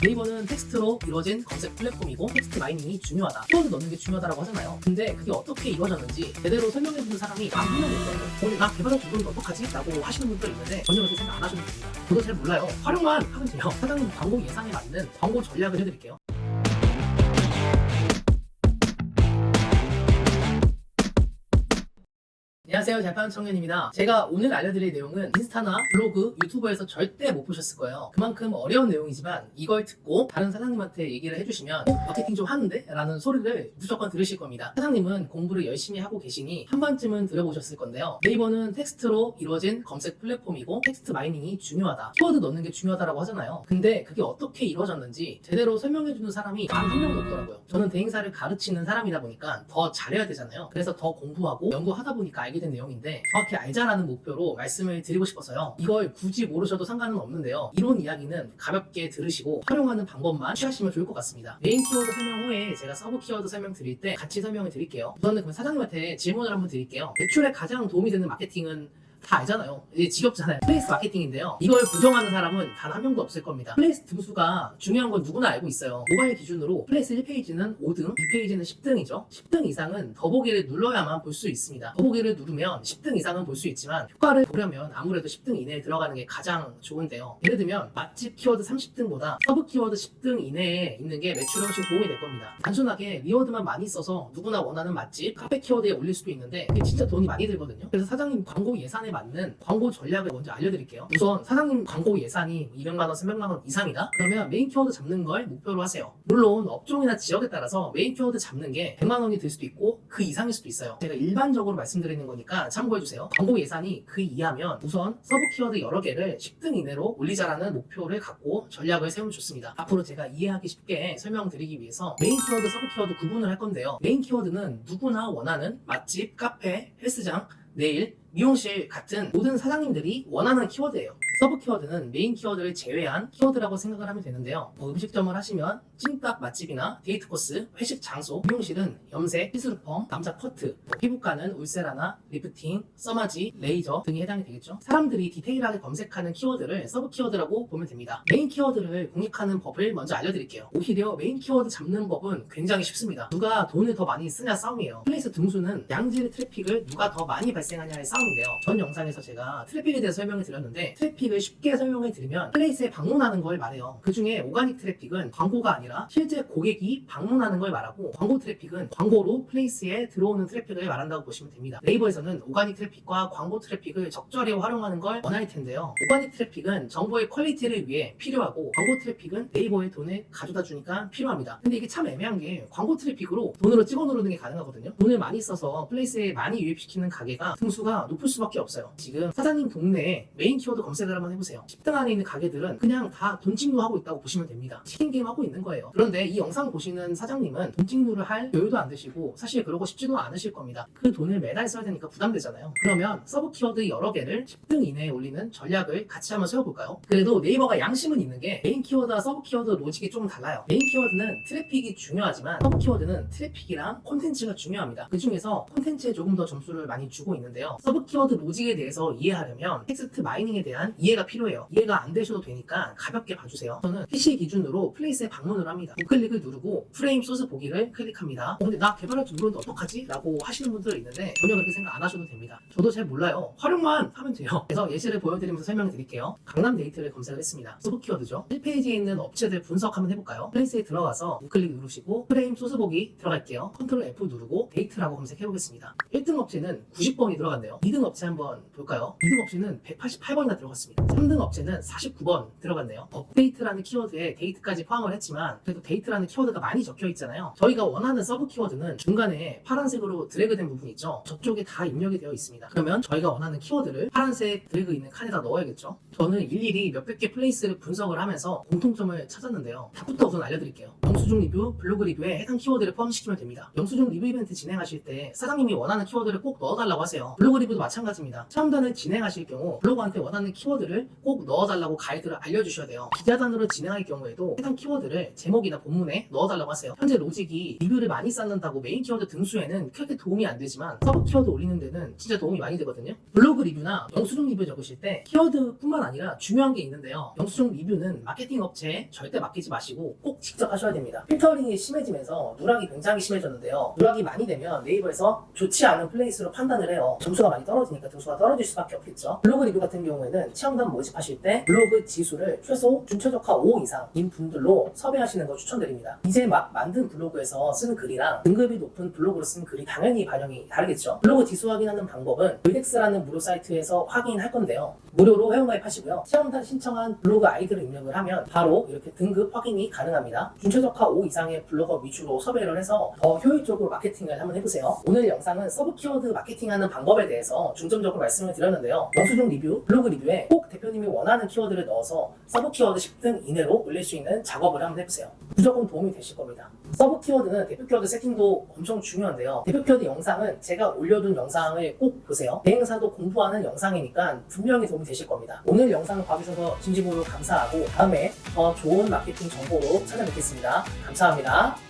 네이버는 텍스트로 이루어진 검색 플랫폼이고 텍스트 마이닝이 중요하다. 키워드 넣는 게 중요하다고 하잖아요. 근데 그게 어떻게 이루어졌는지 제대로 설명해주는 사람이 안 분명히 없더라고요. 오늘 나 개발자 두 분은 어떡하지? 라고 하시는 분들 있는데 전혀 그렇게 생각 안 하셔도 됩니다. 저도 잘 몰라요. 활용만 하면 돼요. 사장님 광고 예상에 맞는 광고 전략을 해드릴게요. 안녕하세요. 잘파는 청년입니다. 제가 오늘 알려드릴 내용은 인스타나 블로그, 유튜브에서 절대 못 보셨을 거예요. 그만큼 어려운 내용이지만 이걸 듣고 다른 사장님한테 얘기를 해주시면 어, 마케팅 좀 하는데? 라는 소리를 무조건 들으실 겁니다. 사장님은 공부를 열심히 하고 계시니 한 번쯤은 들어보셨을 건데요. 네이버는 텍스트로 이루어진 검색 플랫폼이고 텍스트 마이닝이 중요하다. 키워드 넣는 게 중요하다고 하잖아요. 근데 그게 어떻게 이루어졌는지 제대로 설명해주는 사람이 단 한 명도 없더라고요. 저는 대행사를 가르치는 사람이다 보니까 더 잘해야 되잖아요. 그래서 더 공부하고 연구하다 보니까 알게 된 내용인데 정확히 알자라는 목표로 말씀을 드리고 싶어서요. 이걸 굳이 모르셔도 상관은 없는데요. 이론 이야기는 가볍게 들으시고 활용하는 방법만 취하시면 좋을 것 같습니다. 메인 키워드 설명 후에 제가 서브 키워드 설명 드릴 때 같이 설명을 드릴게요. 우선은 그럼 사장님한테 질문을 한번 드릴게요. 매출에 가장 도움이 되는 마케팅은 다 알잖아요. 이게 지겹잖아요. 플레이스 마케팅인데요. 이걸 부정하는 사람은 단 한 명도 없을 겁니다. 플레이스 등수가 중요한 건 누구나 알고 있어요. 모바일 기준으로 플레이스 1페이지는 5등, 2페이지는 10등이죠. 10등 이상은 더보기를 눌러야만 볼 수 있습니다. 더보기를 누르면 10등 이상은 볼 수 있지만 효과를 보려면 아무래도 10등 이내에 들어가는 게 가장 좋은데요. 예를 들면 맛집 키워드 30등보다 서브 키워드 10등 이내에 있는 게 매출에 훨씬 도움이 될 겁니다. 단순하게 리워드만 많이 써서 누구나 원하는 맛집, 카페 키워드에 올릴 수도 있는데 그게 진짜 돈이 많이 들거든요. 그래서 사장님 광고 예산에 맞는 광고 전략을 먼저 알려드릴게요. 우선 사장님 광고 예산이 200만원, 300만원 이상이다? 그러면 메인 키워드 잡는 걸 목표로 하세요. 물론 업종이나 지역에 따라서 메인 키워드 잡는 게 100만원이 될 수도 있고 그 이상일 수도 있어요. 제가 일반적으로 말씀드리는 거니까 참고해주세요. 광고 예산이 그 이하면 우선 서브 키워드 여러 개를 10등 이내로 올리자라는 목표를 갖고 전략을 세우면 좋습니다. 앞으로 제가 이해하기 쉽게 설명드리기 위해서 메인 키워드, 서브 키워드 구분을 할 건데요. 메인 키워드는 누구나 원하는 맛집, 카페, 헬스장, 네일, 미용실 같은 모든 사장님들이 원하는 키워드예요. 서브 키워드는 메인 키워드를 제외한 키워드라고 생각을 하면 되는데요. 뭐 음식점을 하시면 찜닭 맛집이나 데이트 코스, 회식 장소, 미용실은 염색, 시스루펌, 남자 커트, 뭐 피부과는 울세라나 리프팅, 써마지, 레이저 등이 해당이 되겠죠. 사람들이 디테일하게 검색하는 키워드를 서브 키워드라고 보면 됩니다. 메인 키워드를 공략하는 법을 먼저 알려드릴게요. 오히려 메인 키워드 잡는 법은 굉장히 쉽습니다. 누가 돈을 더 많이 쓰냐 싸움이에요. 플레이스 등수는 양질 트래픽을 누가 더 많이 발생하냐의 싸움인데요. 전 영상에서 제가 트래픽에 대해서 설명을 드렸는데 트래픽을 쉽게 설명해 드리면 플레이스에 방문하는 걸 말해요. 그 중에 오가닉 트래픽은 광고가 아니라 실제 고객이 방문하는 걸 말하고 광고 트래픽은 광고로 플레이스에 들어오는 트래픽을 말한다고 보시면 됩니다. 네이버에서는 오가닉 트래픽과 광고 트래픽을 적절히 활용하는 걸 원할 텐데요. 오가닉 트래픽은 정보의 퀄리티를 위해 필요하고 광고 트래픽은 네이버의 돈을 가져다 주니까 필요합니다. 근데 이게 참 애매한 게 광고 트래픽으로 돈으로 찍어 누르는 게 가능하거든요. 돈을 많이 써서 플레이스에 많이 유입시키는 가게가 등수가 높을 수밖에 없어요. 지금 사장님 동네에 메인 키워드 검색을 한번 해보세요. 10등 안에 있는 가게들은 그냥 다돈 찍루 하고 있다고 보시면 됩니다. 치킨 게임 하고 있는 거예요. 그런데 이 영상 보시는 사장님은 돈 찍루를 할 여유도 안 되시고 사실 그러고 싶지도 않으실 겁니다. 그 돈을 매달 써야 되니까 부담되잖아요. 그러면 서브 키워드 여러 개를 10등 이내에 올리는 전략을 같이 한번 세워볼까요? 그래도 네이버가 양심은 있는 게 메인 키워드와 서브 키워드 로직이 조금 달라요. 메인 키워드는 트래픽이 중요하지만 서브 키워드는 트래픽이랑 콘텐츠가 중요합니다. 그 중에서 콘텐츠에 조금 더 점수를 많이 주고 있는데요. 서브 키워드 로직에 대해서 이해하려면 텍스트 마이닝에 대한 이해 가 필요해요. 이해가 안 되셔도 되니까 가볍게 봐주세요. 저는 PC 기준으로 플레이스에 방문을 합니다. 우클릭을 누르고 프레임 소스 보기를 클릭합니다. 어, 근데 나 개발할 줄 모르는데 어떡하지? 라고 하시는 분들 있는데 전혀 그렇게 생각 안 하셔도 됩니다. 저도 잘 몰라요. 활용만 하면 돼요. 그래서 예시를 보여드리면서 설명을 드릴게요. 강남 데이트를 검색을 했습니다. 서브 키워드죠. 1페이지에 있는 업체들 분석 한번 해볼까요? 플레이스에 들어가서 우클릭 누르시고 프레임 소스 보기 들어갈게요. 컨트롤 F 누르고 데이트라고 검색해보겠습니다. 1등 업체는 90번이 들어갔네요. 2등 업체 한번 볼까요? 2등 업체는 188번이나 들어갔습니다. 3등 업체는 49번 들어갔네요. 업데이트라는 키워드에 데이트까지 포함을 했지만 그래도 데이트라는 키워드가 많이 적혀 있잖아요. 저희가 원하는 서브 키워드는 중간에 파란색으로 드래그된 부분이 있죠. 저쪽에 다 입력이 되어 있습니다. 그러면 저희가 원하는 키워드를 파란색 드래그 있는 칸에다 넣어야겠죠. 저는 일일이 몇백 개 플레이스를 분석을 하면서 공통점을 찾았는데요. 답부터 우선 알려드릴게요. 영수증 리뷰, 블로그 리뷰에 해당 키워드를 포함시키면 됩니다. 영수증 리뷰 이벤트 진행하실 때 사장님이 원하는 키워드를 꼭 넣어달라고 하세요. 블로그 리뷰도 마찬가지입니다. 체험단을 진행하실 경우 블로그한테 원하는 키워드 키워드를 꼭 넣어달라고 가이드를 알려주셔야 돼요. 기자단으로 진행할 경우에도 해당 키워드를 제목이나 본문에 넣어달라고 하세요. 현재 로직이 리뷰를 많이 쌓는다고 메인 키워드 등수에는 크게 도움이 안 되지만 서브 키워드 올리는 데는 진짜 도움이 많이 되거든요. 블로그 리뷰나 영수증 리뷰 적으실 때 키워드뿐만 아니라 중요한 게 있는데요. 영수증 리뷰는 마케팅 업체에 절대 맡기지 마시고 꼭 직접 하셔야 됩니다. 필터링이 심해지면서 누락이 굉장히 심해졌는데요. 누락이 많이 되면 네이버에서 좋지 않은 플레이스로 판단을 해요. 점수가 많이 떨어지니까 등수가 떨어질 수밖에 없겠죠. 블로그 리뷰 같은 경우에는 체험단 모집하실 때 블로그 지수를 최소 준최적화 5 이상인 분들로 섭외하시는 거 추천드립니다. 이제 막 만든 블로그에서 쓰는 글이랑 등급이 높은 블로그로 쓴 글이 당연히 반영이 다르겠죠. 블로그 지수 확인하는 방법은 글덱스라는 무료 사이트에서 확인할 건데요. 무료로 회원가입하시고요. 체험단 신청한 블로그 아이디를 입력을 하면 바로 이렇게 등급 확인이 가능합니다. 준최적화 5 이상의 블로거 위주로 섭외를 해서 더 효율적으로 마케팅을 한번 해보세요. 오늘 영상은 서브 키워드 마케팅하는 방법에 대해서 중점적으로 말씀을 드렸는데요. 영수증 리뷰, 블로그 리뷰에 꼭 대표님이 원하는 키워드를 넣어서 서브 키워드 10등 이내로 올릴 수 있는 작업을 한번 해보세요. 무조건 도움이 되실 겁니다. 서브 키워드는 대표 키워드 세팅도 엄청 중요한데요. 대표 키워드 영상은 제가 올려둔 영상을 꼭 보세요. 대행사도 공부하는 영상이니까 분명히 도움이 되실 겁니다. 오늘 영상 봐주셔서 진심으로 감사하고 다음에 더 좋은 마케팅 정보로 찾아뵙겠습니다. 감사합니다.